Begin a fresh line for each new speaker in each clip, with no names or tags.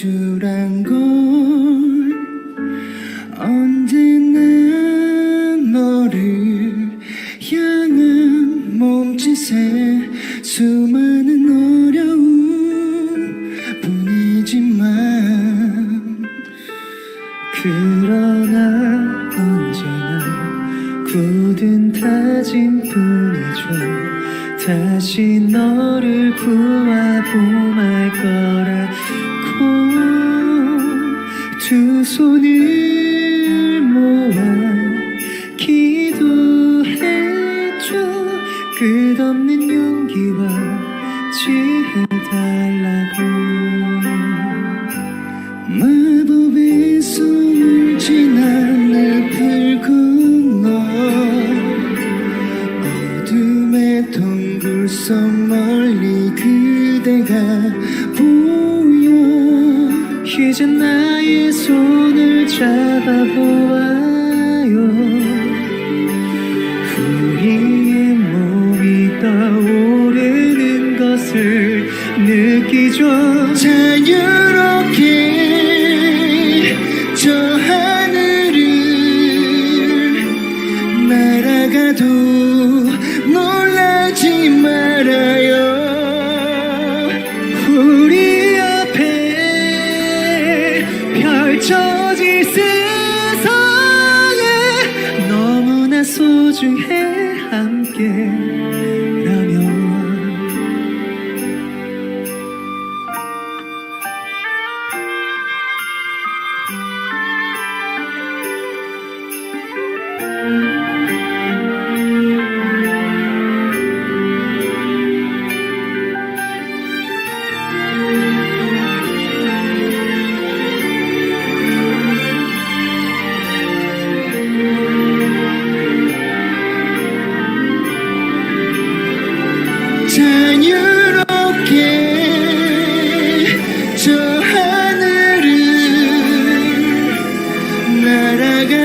공주란 걸 언제나 너를 향한 몸짓에 수많은 어려움 뿐이지만 그러나 언제나 굳은 다짐 뿐이죠. 다시 너를 구하봄할 거 두 손을 모아 기도해줘. 끝없는 용기와 지혜 달라고. 마법의 손을 지난 내 붉은 너 어둠의 동굴 속 멀리 그대가 이제 나의 손을 잡아보아요. 우리의 몸이 떠오르는 것을 느끼죠. 자유롭게 펼쳐질 세상에 너무나 소중해 함께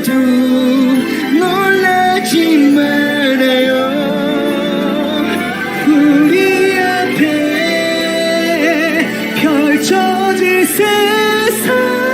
날아가도 놀라지 말아요. 우리 앞에 펼쳐질 세상